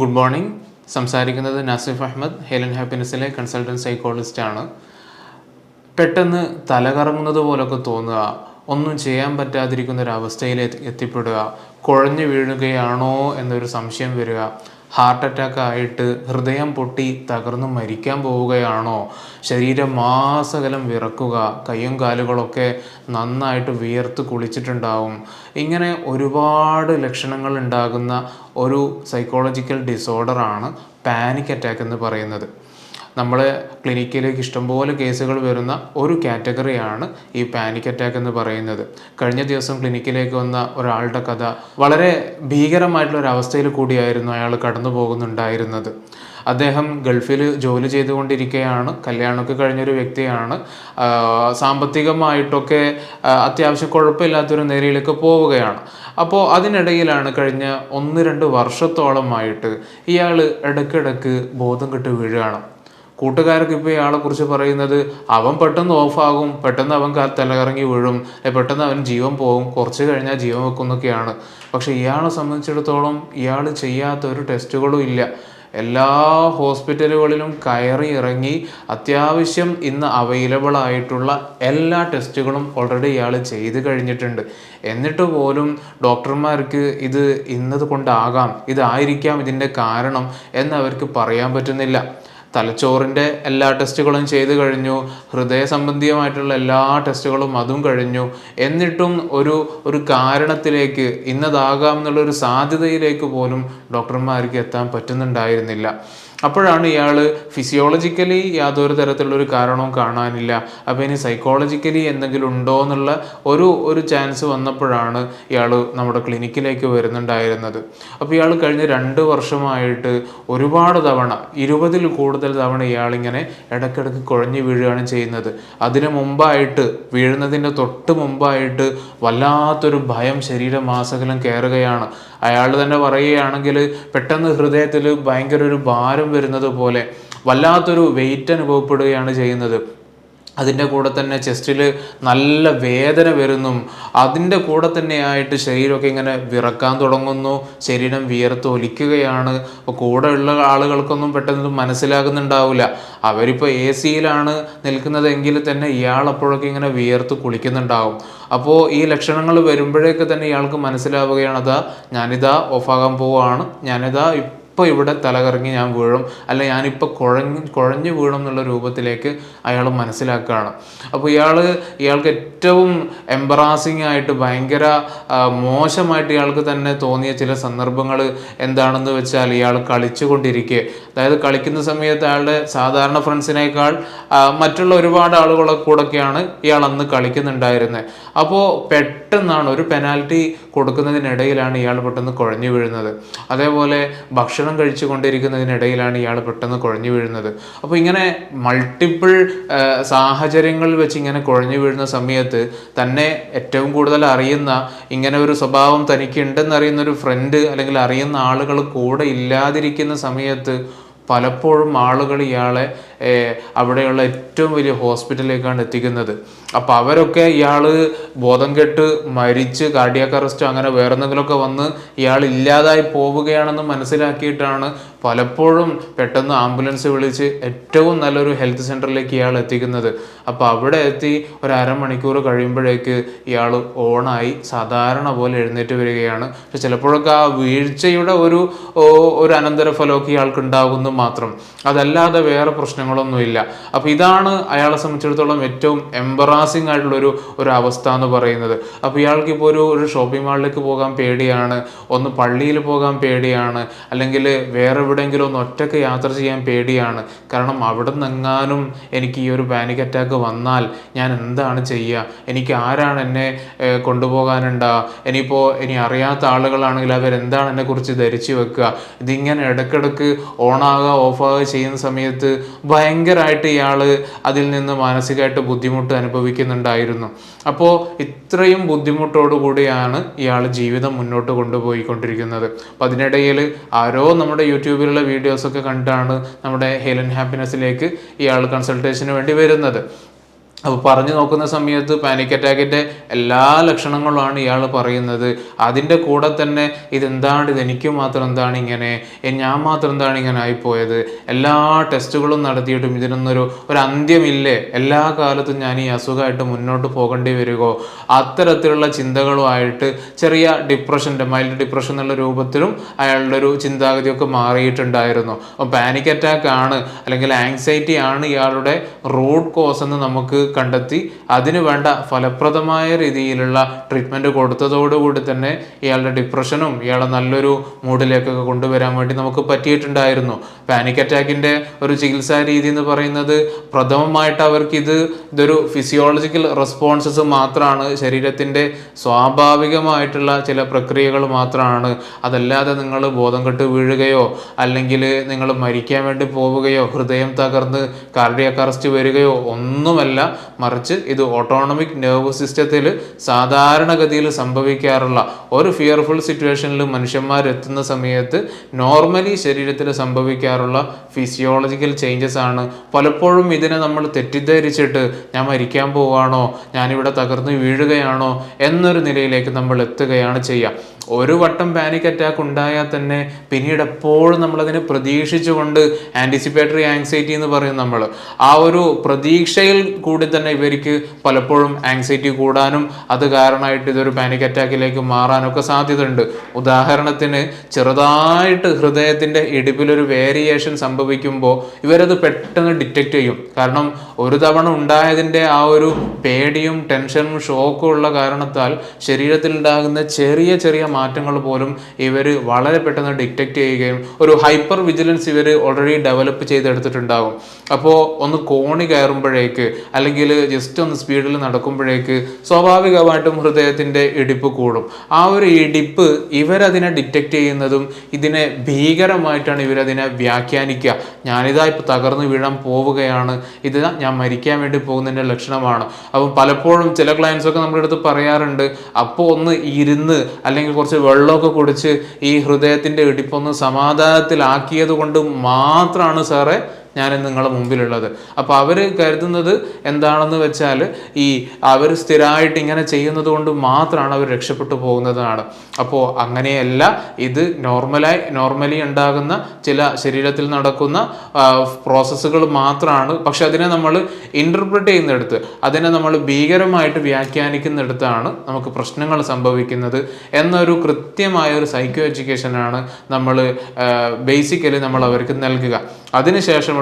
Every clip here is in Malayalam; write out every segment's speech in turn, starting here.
ഗുഡ് മോർണിംഗ് സംസാരിക്കുന്നത് നാസിഫ് അഹമ്മദ് ഹെലൻ ഹാപ്പിനെസ്സിലെ കൺസൾട്ടന്റ് സൈക്കോളജിസ്റ്റ് ആണ്. പെട്ടെന്ന് തലകറങ്ങുന്നത് പോലൊക്കെ തോന്നുക ഒന്നും ചെയ്യാൻ പറ്റാതിരിക്കുന്ന ഒരു അവസ്ഥയിൽ എത്തിപ്പെടുക കുഴഞ്ഞു വീഴുകയാണോ എന്നൊരു സംശയം വരിക ഹാർട്ട് അറ്റാക്ക് ആയിട്ട് ഹൃദയം പൊട്ടി തകർന്നു മരിക്കാൻ പോവുകയാണോ? ശരീരം മാസകലം വിറക്കുക കൈയും കാലുകളൊക്കെ നന്നായിട്ട് വിയർത്ത് കുളിച്ചിട്ടുണ്ടാവും. ഇങ്ങനെ ഒരുപാട് ലക്ഷണങ്ങൾ ഉണ്ടാകുന്ന ഒരു സൈക്കോളജിക്കൽ ഡിസോർഡറാണ് പാനിക് അറ്റാക്ക് എന്ന് പറയുന്നത്. നമ്മൾ ക്ലിനിക്കിലേക്ക് ഇഷ്ടംപോലെ കേസുകൾ വരുന്ന ഒരു കാറ്റഗറിയാണ് ഈ പാനിക് അറ്റാക്ക് എന്ന് പറയുന്നത്. കഴിഞ്ഞ ദിവസം ക്ലിനിക്കിലേക്ക് വന്ന ഒരാളുടെ കഥ വളരെ ഭീകരമായിട്ടുള്ള ഒരു അവസ്ഥയിൽ കൂടിയായിരുന്നു അയാൾ കടന്നു പോകുന്നുണ്ടായിരുന്നത്. അദ്ദേഹം ഗൾഫിൽ ജോലി ചെയ്തുകൊണ്ടിരിക്കുകയാണ് കല്യാണമൊക്കെ കഴിഞ്ഞൊരു വ്യക്തിയാണ്. സാമ്പത്തികമായിട്ടൊക്കെ അത്യാവശ്യം കുഴപ്പമില്ലാത്തൊരു നിലയിലേക്ക് പോവുകയാണ്. അപ്പോൾ അതിനിടയിലാണ് കഴിഞ്ഞ ഒന്ന് രണ്ട് വർഷത്തോളമായിട്ട് ഇയാൾ ഇടയ്ക്കിടയ്ക്ക് ബോധം കെട്ട് വീഴുകയാണ്. കൂട്ടുകാർക്ക് ഇപ്പോൾ ഇയാളെ കുറിച്ച് പറയുന്നത് അവൻ പെട്ടെന്ന് ഓഫാകും പെട്ടെന്ന് അവൻ തലകറങ്ങി വീഴും പെട്ടെന്ന് അവൻ ജീവൻ പോകും കുറച്ച് കഴിഞ്ഞാൽ ജീവൻ വെക്കുന്നൊക്കെയാണ്. പക്ഷേ ഇയാളെ സംബന്ധിച്ചിടത്തോളം ഇയാൾ ചെയ്യാത്ത ഒരു ടെസ്റ്റുകളും ഇല്ല. എല്ലാ ഹോസ്പിറ്റലുകളിലും കയറി ഇറങ്ങി അത്യാവശ്യം ഇന്ന് അവൈലബിൾ ആയിട്ടുള്ള എല്ലാ ടെസ്റ്റുകളും ഓൾറെഡി ഇയാൾ ചെയ്ത് കഴിഞ്ഞിട്ടുണ്ട്. എന്നിട്ട് പോലും ഡോക്ടർമാർക്ക് ഇത് ഇന്നത് കൊണ്ടാകാം ഇതായിരിക്കാം ഇതിന്റെ കാരണം എന്ന് അവർക്ക് പറയാൻ പറ്റുന്നില്ല. തലച്ചോറിന്റെ എല്ലാ ടെസ്റ്റുകളും ചെയ്തു കഴിഞ്ഞു ഹൃദയ സംബന്ധിയമായിട്ടുള്ള എല്ലാ ടെസ്റ്റുകളും അതും കഴിഞ്ഞു. എന്നിട്ടും ഒരു ഒരു കാരണത്തിലേക്ക് ഇന്നതാകാം എന്നുള്ളൊരു സാധ്യതയിലേക്ക് പോലും ഡോക്ടർമാർക്ക് എത്താൻ പറ്റുന്നുണ്ടായിരുന്നില്ല. അപ്പോഴാണ് ഇയാൾ ഫിസിയോളജിക്കലി യാതൊരു തരത്തിലുള്ള ഒരു കാരണവും കാണാനില്ല. അപ്പോൾ ഇനി സൈക്കോളജിക്കലി എന്തെങ്കിലും ഉണ്ടോ എന്നുള്ള ഒരു ഒരു ചാൻസ് വന്നപ്പോഴാണ് ഇയാൾ നമ്മുടെ ക്ലിനിക്കിലേക്ക് വരുന്നുണ്ടായിരുന്നത്. അപ്പോൾ ഇയാൾ കഴിഞ്ഞ രണ്ട് വർഷമായിട്ട് ഒരുപാട് തവണ ഇരുപതിൽ കൂടുതൽ തവണ ഇയാളിങ്ങനെ ഇടയ്ക്കിടയ്ക്ക് കുഴഞ്ഞു വീഴുകയാണ് ചെയ്യുന്നത്. അതിനു മുമ്പായിട്ട് വീഴുന്നതിന്റെ തൊട്ട് മുമ്പായിട്ട് വല്ലാത്തൊരു ഭയം ശരീരമാസകലം കയറുകയാണ്. അയാൾ തന്നെ പറയുകയാണെങ്കിൽ പെട്ടെന്ന് ഹൃദയത്തിൽ ഭയങ്കര ഒരു ഭാരം വരുന്നത് പോലെ വല്ലാത്തൊരു വെയിറ്റ് അനുഭവപ്പെടുകയാണ് ചെയ്യുന്നത്. അതിന്റെ കൂടെ തന്നെ ചെസ്റ്റിൽ നല്ല വേദന വരുന്നു അതിന്റെ കൂടെ തന്നെ തന്നെയായിട്ട് ശരീരമൊക്കെ ഇങ്ങനെ വിറക്കാൻ തുടങ്ങുന്നു ശരീരം വിയർത്ത് ഒലിക്കുകയാണ്. അപ്പോൾ കൂടെയുള്ള ആളുകൾക്കൊന്നും പെട്ടെന്ന് മനസ്സിലാകുന്നുണ്ടാവില്ല. അവരിപ്പോൾ എ സിയിലാണ് നിൽക്കുന്നതെങ്കിൽ തന്നെ ഇയാൾ അപ്പോഴൊക്കെ ഇങ്ങനെ വിയർത്ത് കുളിക്കുന്നുണ്ടാവും. അപ്പോൾ ഈ ലക്ഷണങ്ങൾ വരുമ്പോഴേക്ക് തന്നെ ഇയാൾക്ക് മനസ്സിലാവുകയാണ് അതാ ഞാനിതാ ഓഫാകാൻ പോവുകയാണ്. ഞാനിതാ ഇപ്പോൾ ഇവിടെ തലകറങ്ങി ഞാൻ വീഴും അല്ല ഞാനിപ്പോൾ കുഴഞ്ഞ് കുഴഞ്ഞു വീഴും എന്നുള്ള രൂപത്തിലേക്ക് അയാൾ മനസ്സിലാക്കുകയാണ്. അപ്പോൾ ഇയാൾ ഇയാൾക്ക് ഏറ്റവും എംബറാസിങ് ആയിട്ട് ഭയങ്കര മോശമായിട്ട് ഇയാൾക്ക് തന്നെ തോന്നിയ ചില സന്ദർഭങ്ങൾ എന്താണെന്ന് വെച്ചാൽ ഇയാൾ കളിച്ചുകൊണ്ടിരിക്കെ. അതായത് കളിക്കുന്ന സമയത്ത് അയാളുടെ സാധാരണ ഫ്രണ്ട്സിനേക്കാൾ മറ്റുള്ള ഒരുപാട് ആളുകളെ കൂടെയൊക്കെയാണ് ഇയാൾ അന്ന് കളിക്കുന്നുണ്ടായിരുന്നത് അപ്പോൾ പെട്ടെന്നാണ് ഒരു പെനാൽറ്റി കൊടുക്കുന്നതിനിടയിലാണ് ഇയാൾ പെട്ടെന്ന് കുഴഞ്ഞു വീഴുന്നത്. അതേപോലെ ഭക്ഷണം കഴിച്ചു കൊണ്ടിരിക്കുന്നതിനിടയിലാണ് ഇയാൾ പെട്ടെന്ന് കുഴഞ്ഞു വീഴുന്നത്. അപ്പോൾ ഇങ്ങനെ മൾട്ടിപ്പിൾ സാഹചര്യങ്ങളിൽ വെച്ച് ഇങ്ങനെ കുഴഞ്ഞു വീഴുന്ന സമയത്ത് തന്നെ ഏറ്റവും കൂടുതൽ അറിയുന്ന ഇങ്ങനെ ഒരു സ്വഭാവം തനിക്ക് ഉണ്ടെന്നറിയുന്ന ഒരു ഫ്രണ്ട് അല്ലെങ്കിൽ അറിയുന്ന ആളുകൾ കൂടെ ഇല്ലാതിരിക്കുന്ന സമയത്ത് പലപ്പോഴും ആളുകൾ ഇയാളെ അവിടെയുള്ള ഏറ്റവും വലിയ ഹോസ്പിറ്റലിലേക്കാണ് എത്തിക്കുന്നത്. അപ്പോൾ അവരൊക്കെ ഇയാൾ ബോധം കെട്ട് മരിച്ച് കാർഡിയാക്ക് അറസ്റ്റോ അങ്ങനെ വേറെന്തെങ്കിലുമൊക്കെ വന്ന് ഇയാൾ ഇല്ലാതായി പോവുകയാണെന്ന് മനസ്സിലാക്കിയിട്ടാണ് പലപ്പോഴും പെട്ടെന്ന് ആംബുലൻസ് വിളിച്ച് ഏറ്റവും നല്ലൊരു ഹെൽത്ത് സെന്ററിലേക്ക് ഇയാൾ എത്തിക്കുന്നത്. അപ്പോൾ അവിടെ എത്തി ഒരു അരമണിക്കൂർ കഴിയുമ്പോഴേക്ക് ഇയാൾ ഓണായി സാധാരണ പോലെ എഴുന്നേറ്റ് വരികയാണ്. പക്ഷെ ചിലപ്പോഴൊക്കെ ആ വീഴ്ചയുടെ ഒരു ഒരു അനന്തരഫലമൊക്കെ ഇയാൾക്ക് ഉണ്ടാകുന്നു മാത്രം. അതല്ലാതെ വേറെ പ്രശ്നങ്ങളൊന്നുമില്ല. അപ്പോൾ ഇതാണ് അയാളെ സംബന്ധിച്ചിടത്തോളം ഏറ്റവും എംബറാസിങ് ആയിട്ടുള്ളൊരു ഒരു അവസ്ഥ എന്ന് പറയുന്നത്. അപ്പോൾ ഇയാൾക്ക് ഇപ്പോൾ ഒരു ഒരു ഷോപ്പിംഗ് മാളിലേക്ക് പോകാൻ പേടിയാണ്. ഒന്ന് പള്ളിയിൽ പോകാൻ പേടിയാണ്. അല്ലെങ്കിൽ വേറെ എവിടെയെങ്കിലും ഒന്ന് ഒറ്റയ്ക്ക് യാത്ര ചെയ്യാൻ പേടിയാണ്. കാരണം അവിടെ നിന്നെങ്ങാനും എനിക്ക് ഈ ഒരു പാനിക് അറ്റാക്ക് വന്നാൽ ഞാൻ എന്താണ് ചെയ്യുക എനിക്ക് ആരാണ് എന്നെ കൊണ്ടുപോകാനുണ്ടാ? ഇനിയിപ്പോൾ ഇനി അറിയാത്ത ആളുകളാണെങ്കിൽ അവരെന്താണ് എന്നെക്കുറിച്ച് ധരിച്ചു വെക്കുക? ഇതിങ്ങനെ ഇടയ്ക്കിടയ്ക്ക് ഓണാകുക ഓഫാകുക ചെയ്യുന്ന സമയത്ത് ഭയങ്കരമായിട്ട് ഇയാൾ അതിൽ നിന്ന് മാനസികമായിട്ട് ബുദ്ധിമുട്ട് അനുഭവിക്കുന്നുണ്ടായിരുന്നു. അപ്പോൾ ഇത്രയും ബുദ്ധിമുട്ടോടു കൂടിയാണ് ഇയാൾ ജീവിതം മുന്നോട്ട് കൊണ്ടുപോയിക്കൊണ്ടിരിക്കുന്നത്. അപ്പോൾ അതിനിടയിൽ ആരോ നമ്മുടെ യൂട്യൂബിലുള്ള വീഡിയോസൊക്കെ കണ്ടാണ് നമ്മുടെ ഹെലൻ ഹാപ്പിനെസ്സിലേക്ക് ഇയാൾ കൺസൾട്ടേഷന് വേണ്ടി വരുന്നത്. അപ്പോൾ പറഞ്ഞു നോക്കുന്ന സമയത്ത് പാനിക് അറ്റാക്കിന്റെ എല്ലാ ലക്ഷണങ്ങളുമാണ് ഇയാൾ പറയുന്നത്. അതിന്റെ കൂടെ തന്നെ ഇതെന്താണ് ഇത് എനിക്ക് മാത്രം എന്താണ് ഇങ്ങനെ ഞാൻ മാത്രം എന്താണ് ഇങ്ങനെ ആയിപ്പോയത്? എല്ലാ ടെസ്റ്റുകളും നടത്തിയിട്ടും ഇതിനൊന്നൊരു ഒരു അന്ത്യമില്ലേ? എല്ലാ കാലത്തും ഞാൻ ഈ അസുഖമായിട്ട് മുന്നോട്ട് പോകേണ്ടി വരികയോ അത്തരത്തിലുള്ള ചിന്തകളുമായിട്ട് ചെറിയ ഡിപ്രഷന്റെ മൈൽഡ് ഡിപ്രഷൻ എന്നുള്ള രൂപത്തിലും അയാളുടെ ഒരു ചിന്താഗതിയൊക്കെ മാറിയിട്ടുണ്ടായിരുന്നു. അപ്പോൾ പാനിക് അറ്റാക്ക് ആണ് അല്ലെങ്കിൽ ആങ്സൈറ്റി ആണ് ഇയാളുടെ റൂട്ട് കോസ് എന്ന് നമുക്ക് കണ്ടെത്തി അതിന് വേണ്ട ഫലപ്രദമായ രീതിയിലുള്ള ട്രീറ്റ്മെന്റ് കൊടുത്തതോടുകൂടി തന്നെ ഇയാളുടെ ഡിപ്രഷനും ഇയാളെ നല്ലൊരു മൂഡിലേക്കൊക്കെ കൊണ്ടുവരാൻ വേണ്ടി നമുക്ക് പറ്റിയിട്ടുണ്ടായിരുന്നു. പാനിക് അറ്റാക്കിന്റെ ഒരു ചികിത്സാ രീതി എന്ന് പറയുന്നത് പ്രഥമമായിട്ട് അവർക്ക് ഇത് ഇതൊരു ഫിസിയോളജിക്കൽ റെസ്പോൺസസ് മാത്രമാണ് ശരീരത്തിന്റെ സ്വാഭാവികമായിട്ടുള്ള ചില പ്രക്രിയകൾ മാത്രമാണ് അതല്ലാതെ നിങ്ങൾ ബോധം കെട്ട് വീഴുകയോ അല്ലെങ്കിൽ നിങ്ങൾ മരിക്കാൻ വേണ്ടി പോവുകയോ ഹൃദയം തകർന്ന് കാർഡിയാക് അറസ്റ്റ് വരികയോ ഒന്നുമല്ല. മറിച്ച് ഇത് ഓട്ടോണമിക് നെർവ് സിസ്റ്റത്തിൽ സാധാരണഗതിയിൽ സംഭവിക്കാറുള്ള ഒരു ഫിയർഫുൾ സിറ്റുവേഷനിൽ മനുഷ്യന്മാർ എത്തുന്ന സമയത്ത് നോർമലി ശരീരത്തിൽ സംഭവിക്കാറുള്ള ഫിസിയോളജിക്കൽ ചേഞ്ചസ് ആണ്. പലപ്പോഴും ഇതിനെ നമ്മൾ തെറ്റിദ്ധരിച്ചിട്ട് ഞാൻ മരിക്കാൻ പോവാണോ ഞാനിവിടെ തകർന്ന് വീഴുകയാണോ എന്നൊരു നിലയിലേക്ക് നമ്മൾ എത്തുകയാണ് ചെയ്യുക. ഒരു വട്ടം പാനിക് അറ്റാക്ക് ഉണ്ടായാൽ തന്നെ പിന്നീട് എപ്പോഴും നമ്മളതിനെ പ്രതീക്ഷിച്ചുകൊണ്ട് ആന്റിസിപ്പേറ്ററി ആങ്സൈറ്റി എന്ന് പറയും നമ്മൾ. ആ ഒരു പ്രതീക്ഷയിൽ കൂടി തന്നെ ഇവർക്ക് പലപ്പോഴും ആങ്സൈറ്റി കൂടാനും അത് കാരണമായിട്ട് ഇതൊരു പാനിക് അറ്റാക്കിലേക്ക് മാറാനൊക്കെ സാധ്യതയുണ്ട്. ഉദാഹരണത്തിന് ചെറുതായിട്ട് ഹൃദയത്തിന്റെ ഇടിപ്പിലൊരു വേരിയേഷൻ സംഭവിക്കുമ്പോൾ ഇവരത് പെട്ടെന്ന് ഡിറ്റക്റ്റ് ചെയ്യും. കാരണം ഒരു തവണ ഉണ്ടായതിന്റെ ആ ഒരു പേടിയും ടെൻഷനും ഷോക്കും ഉള്ള കാരണത്താൽ ശരീരത്തിൽ ഉണ്ടാകുന്ന ചെറിയ ചെറിയ മാറ്റങ്ങൾ പോലും ഇവർ വളരെ പെട്ടെന്ന് ഡിറ്റക്റ്റ് ചെയ്യുകയും ഒരു ഹൈപ്പർ വിജിലൻസ് ഇവർ ഓൾറെഡി ഡെവലപ്പ് ചെയ്തെടുത്തിട്ടുണ്ടാകും. അപ്പോൾ ഒന്ന് കോണി കയറുമ്പോഴേക്ക് അല്ലെങ്കിൽ ജസ്റ്റ് ഒന്ന് സ്പീഡിൽ നടക്കുമ്പോഴേക്ക് സ്വാഭാവികമായിട്ടും ഹൃദയത്തിന്റെ ഇടിപ്പ് കൂടും. ആ ഒരു ഇടിപ്പ് ഇവരതിനെ ഡിറ്റക്റ്റ് ചെയ്യുന്നതും ഇതിനെ ഭീകരമായിട്ടാണ് ഇവരതിനെ വ്യാഖ്യാനിക്കുക. ഞാനിതാ ഇപ്പോൾ തകർന്നു വീഴാൻ പോവുകയാണ്. ഇത് ഞാൻ മരിക്കാൻ വേണ്ടി പോകുന്നതിന്റെ ലക്ഷണമാണ്. അപ്പം പലപ്പോഴും ചില ക്ലയൻസൊക്കെ നമ്മുടെ അടുത്ത് പറയാറുണ്ട് അപ്പോൾ ഒന്ന് ഇരുന്ന് അല്ലെങ്കിൽ കുറച്ച് വെള്ളമൊക്കെ കുടിച്ച് ഈ ഹൃദയത്തിന്റെ ഇടിപ്പൊന്ന് സമാധാനത്തിലാക്കിയത് കൊണ്ട് മാത്രമാണ് സാറേ ഞാൻ നിങ്ങളുടെ മുമ്പിലുള്ളത്. അപ്പോൾ അവർ കരുതുന്നത് എന്താണെന്ന് വെച്ചാൽ ഈ അവർ സ്ഥിരമായിട്ട് ഇങ്ങനെ ചെയ്യുന്നത് കൊണ്ട് മാത്രമാണ് അവർ രക്ഷപ്പെട്ടു പോകുന്നതാണ്. അപ്പോൾ അങ്ങനെയല്ല ഇത് നോർമലായി നോർമലി ഉണ്ടാകുന്ന ചില ശരീരത്തിൽ നടക്കുന്ന പ്രോസസ്സുകൾ മാത്രമാണ്. പക്ഷെ അതിനെ നമ്മൾ ഇന്റർപ്രറ്റ് ചെയ്യുന്നിടത്ത് അതിനെ നമ്മൾ ഭീകരമായിട്ട് വ്യാഖ്യാനിക്കുന്നിടത്താണ് നമുക്ക് പ്രശ്നങ്ങൾ സംഭവിക്കുന്നത് എന്നൊരു കൃത്യമായ ഒരു സൈക്കോ എഡ്യൂക്കേഷനാണ് നമ്മൾ ബേസിക്കലി നമ്മൾ അവർക്ക് നൽകുക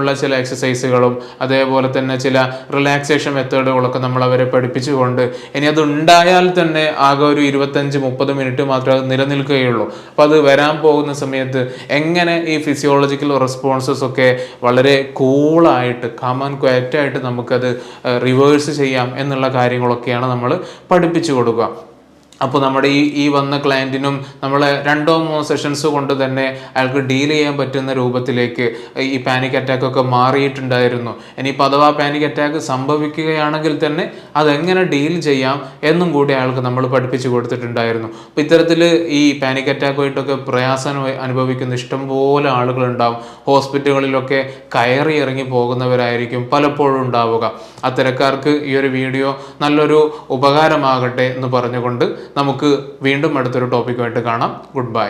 അതിനുശേഷമുള്ള ചില എക്സസൈസുകളും അതേപോലെ തന്നെ ചില റിലാക്സേഷൻ മെത്തേഡുകളൊക്കെ നമ്മൾ അവരെ പഠിപ്പിച്ചുകൊണ്ട്. ഇനി അത് ഉണ്ടായാൽ തന്നെ ആകെ ഒരു ഇരുപത്തഞ്ച് മുപ്പത് മിനിറ്റ് മാത്രമേ അത് നിലനിൽക്കുകയുള്ളൂ. അപ്പോൾ അത് വരാൻ പോകുന്ന സമയത്ത് എങ്ങനെ ഈ ഫിസിയോളജിക്കൽ റെസ്പോൺസസ് ഒക്കെ വളരെ കൂളായിട്ട് കാമൻ ക്വയറ്റായിട്ട് നമുക്കത് റിവേഴ്സ് ചെയ്യാം എന്നുള്ള കാര്യങ്ങളൊക്കെയാണ് നമ്മൾ പഠിപ്പിച്ചു കൊടുക്കുക. അപ്പോൾ നമ്മുടെ ഈ ഈ വന്ന ക്ലയന്റിനും നമ്മൾ രണ്ടോ മൂന്നോ സെഷൻസ് കൊണ്ട് തന്നെ അയാൾക്ക് ഡീൽ ചെയ്യാൻ പറ്റുന്ന രൂപത്തിലേക്ക് ഈ പാനിക് അറ്റാക്ക് ഒക്കെ മാറിയിട്ടുണ്ടായിരുന്നു. ഇനിയിപ്പോൾ അഥവാ പാനിക് അറ്റാക്ക് സംഭവിക്കുകയാണെങ്കിൽ തന്നെ അതെങ്ങനെ ഡീൽ ചെയ്യാം എന്നും കൂടി അയാൾക്ക് നമ്മൾ പഠിപ്പിച്ചു കൊടുത്തിട്ടുണ്ടായിരുന്നു. അപ്പോൾ ഇത്തരത്തിൽ ഈ പാനിക് അറ്റാക്കുമായിട്ടൊക്കെ പ്രയാസം അനുഭവിക്കുന്ന ഇഷ്ടംപോലെ ആളുകളുണ്ടാവും. ഹോസ്പിറ്റലുകളിലൊക്കെ കയറി ഇറങ്ങി പോകുന്നവരായിരിക്കും പലപ്പോഴും ഉണ്ടാവുക. അത്തരക്കാർക്ക് ഈ ഒരു വീഡിയോ നല്ലൊരു ഉപകാരമാകട്ടെ എന്ന് പറഞ്ഞുകൊണ്ട് നമുക്ക് വീണ്ടും അടുത്തൊരു ടോപ്പിക്കുമായിട്ട് കാണാം. Good bye